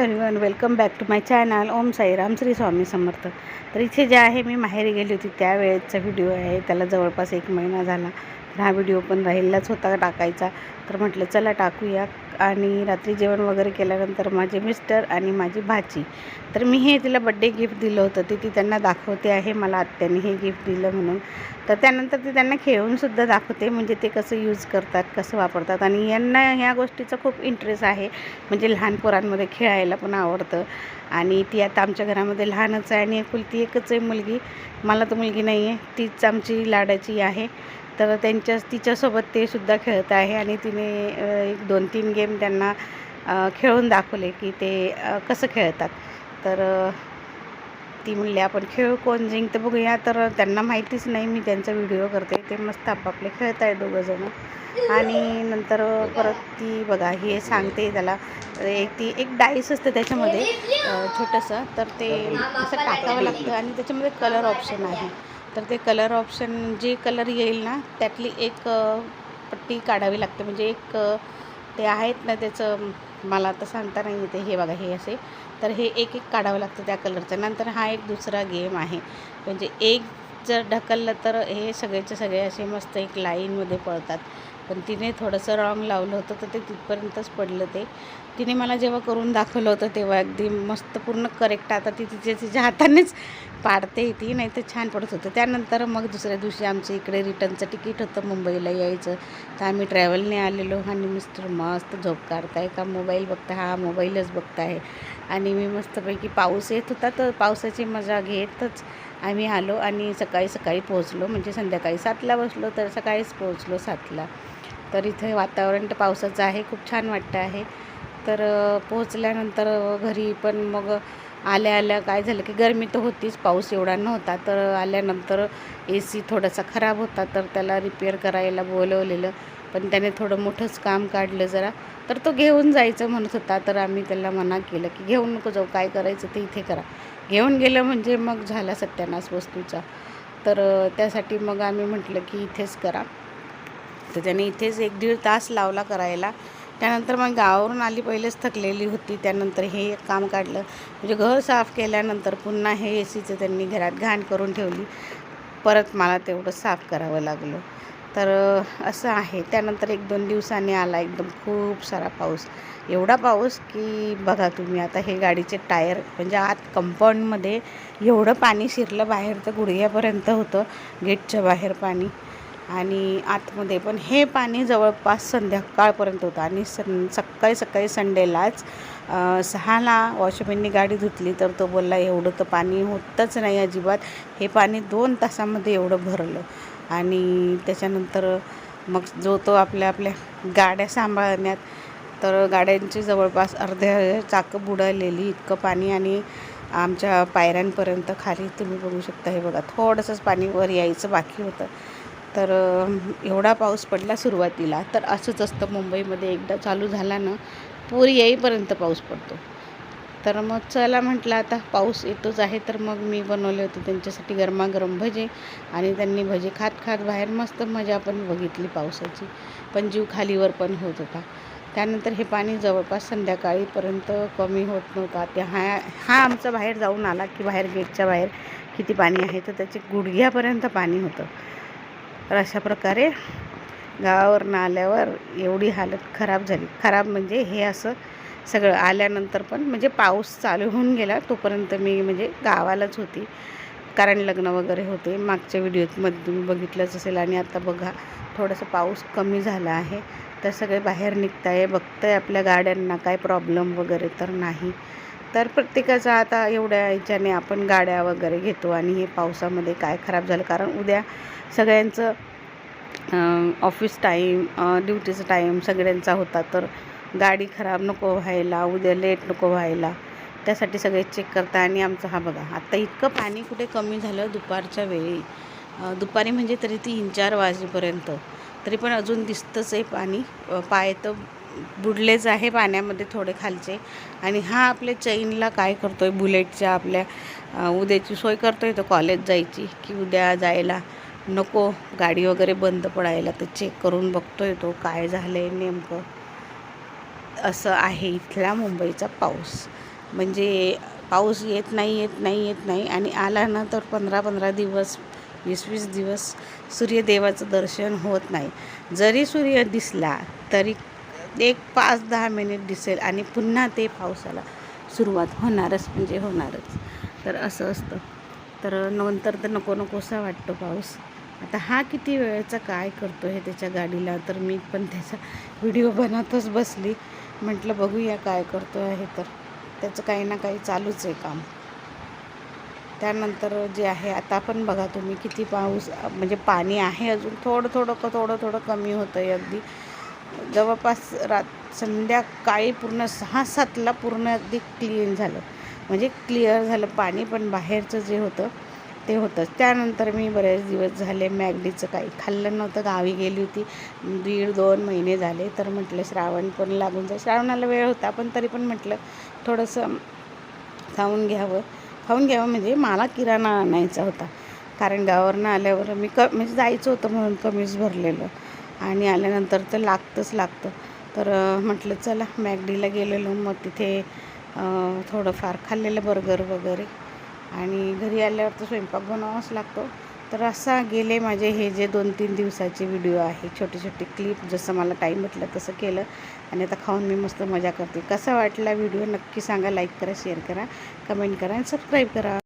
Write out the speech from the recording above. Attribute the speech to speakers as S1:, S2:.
S1: Hello everyone welcome back to my channel Om Sairam Shri Swami Samarth. तर इथे जे आहे मी माहेरी गेली होती त्यावेळेचा व्हिडिओ आहे. त्याला जवळपास एक महिना झाला. तर हा व्हिडिओ पण राहिलाच होता टाकायचा. तर म्हटलं चला टाकूया. आणि रात्री जेवण वगैरे केल्यानंतर माझे मिस्टर आणि माझी भाची. तर मी हे तिला बड्डे गिफ्ट दिलं होतं. ते ती त्यांना दाखवते आहे. मला आत्याने हे गिफ्ट दिलं म्हणून. तर त्यानंतर ते त्यांना खेळूनसुद्धा दाखवते. म्हणजे ते कसं यूज करतात कसं वापरतात. आणि यांना ह्या गोष्टीचा खूप इंटरेस्ट आहे. म्हणजे लहान पोरांमध्ये खेळायला पण आवडतं. आणि ती आता आमच्या घरामध्ये लहानच आहे. आणि एकुलती एकच आहे मुलगी. मला तर मुलगी नाही आहे तीच आमची लाडाची आहे. तर त्यांच्या तिच्यासोबत ते सुद्धा खेळत आहे आणि तिने एक दोन तीन गेम त्यांना खेळून दाखवले की ते कसं खेळतात. तर ती म्हणली आपण खेळ कोण जिंकतं बघूया. तर त्यांना माहितीच नाही मी त्यांचा व्हिडिओ करते ते मस्त आपापले खेळत आहे दोघंजणं आणि नंतर परत ती बघा हे सांगते त्याला एक ती एक डाईस असतं त्याच्यामध्ये छोटंसं तर ते असं टाकावं लागतं आणि त्याच्यामध्ये कलर ऑप्शन आहे. तर ते कलर ऑप्शन जे कलर येईल ना त्यातली एक पट्टी काढावी लागते. म्हणजे एक ते आहेत ना त्याचं मला आता सांगता नाही येते हे बघा हे असे. तर हे एक एक काढावं लागतं त्या कलरचं नंतर हा एक दुसरा गेम आहे. म्हणजे एक जर ढकललं तर हे सगळेचे सगळे असे मस्त एक लाईनमध्ये पळतात. पण तिने थोडंसं रॉंग लावलं होतं तर ते तिथपर्यंतच पडलं ते. तिने मला जेव्हा करून दाखवलं होतं तेव्हा अगदी मस्त पूर्ण करेक्ट आता ती तिच्या तिच्या हातानेच पाडते ती नाही तर छान पडत होतं. त्यानंतर मग दुसऱ्या दिवशी आमच्या इकडे रिटर्नचं तिकीट होतं मुंबईला यायचं. तर आम्ही ट्रॅव्हलने आलेलो आणि मिस्टर मस्त झोप काढताय का? मोबाईल बघता हा मोबाईलच बघताय. आणि मी मस्तपैकी पाऊस येत होता तर पावसाची मजा घेतच आम्ही आलो आणि सकाळी सकाळी पोहोचलो. म्हणजे संध्याकाळी सातला बसलो तर सकाळीच पोहोचलो सातला. तर इथे वातावरण तर पावसाचं आहे खूप छान वाटतं आहे. तर पोहोचल्यानंतर घरी पण मग आल्या आल्या काय झालं की गरमी तर होतीच पाऊस एवढा नव्हता. तर आल्यानंतर ए सी थोडासा खराब होता तर त्याला रिपेअर करायला बोलवलेलं. पण त्याने थोडं मोठंच काम काढलं जरा. तर तो घेऊन जायचं म्हणत होता तर आम्ही त्याला मना केलं की घेऊन नको जाऊ काय करायचं ते इथे करा. घेऊन गेलं म्हणजे मग झाला सत्यानाश वस्तूचा. तर त्यासाठी मग आम्ही म्हटलं की इथेच करा. तर त्याने इथेच एक दीड तास लावला करायला. त्यानंतर मग गावावरून आली पहिलेच थकलेली होती. त्यानंतर हे काम काढलं. म्हणजे घर साफ केल्यानंतर पुन्हा हे ए सीचं त्यांनी घरात घाण करून ठेवली. परत मला तेवढं साफ करावं लागलं. तर असं आहे. त्यानंतर एक दोन दिवसांनी आला एकदम खूप सारा पाऊस. एवढा पाऊस की बघा तुम्ही आता हे गाडीचे टायर म्हणजे आत कंपाऊंडमध्ये एवढं पाणी शिरलं बाहेर तर गुडघ्यापर्यंत होतं गेटच्या बाहेर पाणी. आणि आतमध्ये पण हे पाणी जवळपास संध्याकाळपर्यंत होतं. आणि सं सकाळी सकाळी संडेलाच सहाला वॉशमॅननी गाडी धुतली तर तो बोलला एवढं तर पाणी होतच नाही अजिबात. हे पाणी दोन तासामध्ये एवढं भरलं. आणि त्याच्यानंतर मग जो तो आपल्या आपल्या गाड्या सांभाळण्यात तर गाड्यांची जवळपास अर्ध्या चाकं बुडालेली इतकं पाणी आणि आमच्या पायऱ्यांपर्यंत खाली तुम्ही बघू शकता. हे बघा थोडंसंच पाणी वर यायचं बाकी होतं. तर एवढा पाऊस पडला सुरुवातीला तर असंच असतं मुंबईमध्ये. एकदा चालू झाला ना पूर येईपर्यंत पाऊस पडतो. तर मग चला म्हटलं आता पाऊस येतोच आहे तर मग मी बनवले होते त्यांच्यासाठी गरमागरम भजे आणि त्यांनी भजे खात खात बाहेर मस्त मजा पण बघितली पावसाची. पण जीव खालीवर पण होत होता. त्यानंतर हे पाणी जवळपास संध्याकाळीपर्यंत कमी होत नव्हता. ते हा हा आमचा बाहेर जाऊन आला की बाहेर गेटच्या बाहेर किती पाणी आहे तर त्याचे गुडघ्यापर्यंत पाणी होतं. तर अशा प्रकारे गावावरनं आल्यावर एवढी हालत खराब झाली. खराब म्हणजे हे असं सगळं आल्यानंतर पण म्हणजे पाऊस चालू होऊन गेला तोपर्यंत मी म्हणजे गावालाच होती. कारण लग्न वगैरे होते. मागच्या व्हिडिओमध्ये तुम्ही बघितलंच असेल आणि आता बघा थोडंसं पाऊस कमी झाला आहे. तर सगळे बाहेर निघताय बघताय आपल्या गाड्यांना काय प्रॉब्लेम वगैरे तर नाही. तर प्रत्येकाचा आता एवढ्या ह्याच्याने आपण गाड्या वगैरे घेतो आणि हे पावसामध्ये काय खराब झालं? कारण उद्या सगळ्यांचं ऑफिस टाईम ड्युटीचा टाईम सगळ्यांचा होता. तर गाडी खराब नको व्हायला उद्या लेट नको व्हायला. त्यासाठी सगळे चेक करता आणि आमचं हा बघा आत्ता इतकं पाणी कुठे कमी झालं दुपारच्या वेळी. दुपारी म्हणजे तरी तीन चार वाजेपर्यंत. तरी पण अजून दिसतंच आहे पाणी. पाय तर बुडलेच आहे पाण्यामध्ये थोडे खालचे. आणि हा आपल्या चैनला काय करतो आहे बुलेटच्या आपल्या उद्याची सोय करतो आहे तो कॉलेज जायची की उद्या जायला? नको गाडी वगैरे बंद पडायला तर चेक करून बघतो आहे तो काय झालं आहे नेमकं. असं आहे इथला मुंबईचा पाऊस. म्हणजे पाऊस येत नाही येत नाही येत नाही आणि आला ना तर पंधरा पंधरा दिवस वीस वीस दिवस सूर्यदेवाचं दर्शन होत नाही. जरी सूर्य दिसला तरी एक पाच दहा मिनिट दिसेल आणि पुन्हा ते पावसाला सुरुवात होणारच म्हणजे होणारच. तर असं असतं. तर नंतर तर नको नकोसा वाटतो पाऊस. आता हा किती वेळेचा काय करतो आहे त्याच्या गाडीला? तर मी पण त्याचा व्हिडिओ बनवतच बसली. म्हटलं बघूया काय करतो आहे तर. त्याचं काही ना काही चालूच आहे काम. त्यानंतर जे आहे आता पण बघा तुम्ही किती पाऊस म्हणजे पाणी आहे अजून. थोडं थोडं क थोडं थोडं कमी होतं आहे अगदी. जवळपास रात संध्याकाळी पूर्ण सहा सातला पूर्ण अगदी क्लीन झालं. म्हणजे क्लिअर झालं पाणी पण बाहेरचं जे होतं ते होतंच त्यानंतर मी बरेच दिवस झाले मॅगडीचं काही खाल्लं नव्हतं. गावी गेली होती. दीड दोन महिने झाले. तर म्हटलं श्रावण पण लागून जाईल. श्रावणाला वेळ होता पण तरी पण म्हटलं थोडंसं खाऊन घ्यावं. खाऊन घ्यावं म्हणजे मला किराणा आणायचा होता. कारण गावावरनं आल्यावर मी क म्हणजे जायचं होतं म्हणून कमीच भरलेलं. आणि आल्यानंतर तर लागतंच लागतं. तर म्हटलं चला मॅगडीला गेलेलो. मग तिथे थोडंफार खाल्लेलं बर्गर वगैरे. आणि घरी आल्यावर तर स्वयंपाक बनवावाच लागतो. तर असा गेले माझे हे जे दोन तीन दिवसाचे व्हिडिओ आहे छोटे छोटे क्लिप जसं मला टाईम भेटलं तसं केलं. आणि आता खाऊन मी मस्त मजा करते. कसा वाटला व्हिडिओ नक्की सांगा. लाईक करा शेअर करा कमेंट करा आणि सबस्क्राईब करा.